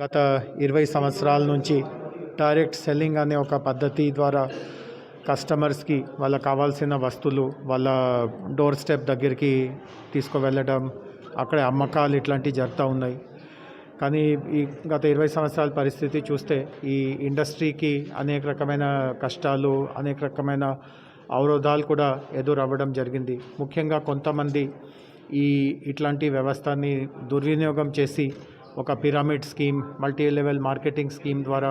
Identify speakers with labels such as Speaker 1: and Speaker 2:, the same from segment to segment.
Speaker 1: గత ఇరవై సంవత్సరాల నుంచి డైరెక్ట్ సెల్లింగ్ అనే ఒక పద్ధతి ద్వారా కస్టమర్స్కి వాళ్ళకి కావాల్సిన వస్తువులు వాళ్ళ డోర్ స్టెప్ దగ్గరికి తీసుకువెళ్ళడం అక్కడే అమ్మకాలు ఇట్లాంటివి జరుగుతూ ఉన్నాయి. కానీ ఈ గత ఇరవై సంవత్సరాల పరిస్థితి చూస్తే ఈ ఇండస్ట్రీకి అనేక రకమైన కష్టాలు అనేక రకమైన అవరోధాలు కూడా ఎదురవ్వడం జరిగింది. ముఖ్యంగా కొంతమంది ఈ ఇట్లాంటి వ్యవస్థని దుర్వినియోగం చేసి ఒక pyramid scheme multi level marketing scheme ద్వారా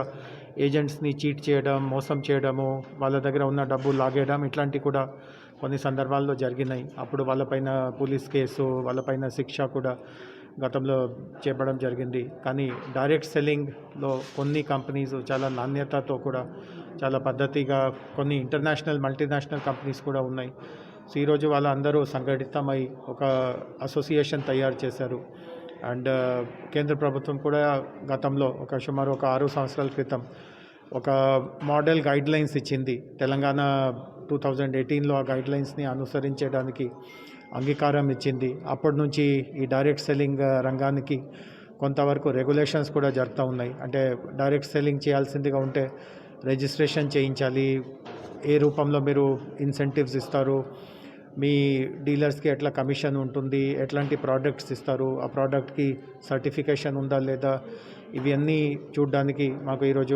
Speaker 1: ఏజెంట్స్ని చీట్ చేయడం మోసం చేయడము వాళ్ళ దగ్గర ఉన్న డబ్బు లాగేయడం ఇట్లాంటివి కూడా కొన్ని సందర్భాల్లో జరిగినాయి. అప్పుడు వాళ్ళపైన పోలీస్ కేసు వాళ్ళపైన శిక్ష కూడా గతంలో చేపడం జరిగింది. కానీ డైరెక్ట్ సెల్లింగ్లో కొన్ని కంపెనీస్ చాలా నాణ్యతతో కూడా చాలా పద్ధతిగా కొన్ని ఇంటర్నేషనల్ మల్టీనేషనల్ కంపెనీస్ కూడా ఉన్నాయి. సో ఈరోజు వాళ్ళందరూ సంఘటితమై ఒక అసోసియేషన్ తయారు చేశారు. అండ్ కేంద్ర ప్రభుత్వం కూడా గతంలో ఒక సుమారు ఒక ఆరు సంవత్సరాల క్రితం ఒక మోడల్ గైడ్ లైన్స్ ఇచ్చింది. తెలంగాణ టూ థౌజండ్ ఎయిటీన్లో ఆ గైడ్ లైన్స్ని అనుసరించడానికి అంగీకారం ఇచ్చింది. అప్పటి నుంచి ఈ డైరెక్ట్ సెల్లింగ్ రంగానికి కొంతవరకు రెగ్యులేషన్స్ కూడా జరుగుతూ ఉన్నాయి. అంటే డైరెక్ట్ సెల్లింగ్ చేయాల్సిందిగా ఉంటే రిజిస్ట్రేషన్ చేయించాలి. ఏ రూపంలో మీరు ఇన్సెంటివ్స్ ఇస్తారు? మీ డీలర్స్కి ఎట్లా కమిషన్ ఉంటుంది? ఎట్లాంటి ప్రోడక్ట్స్ ఇస్తారు? ఆ ప్రోడక్ట్కి సర్టిఫికేషన్ ఉందా లేదా? ఇవన్నీ చూడడానికి మాకు ఈరోజు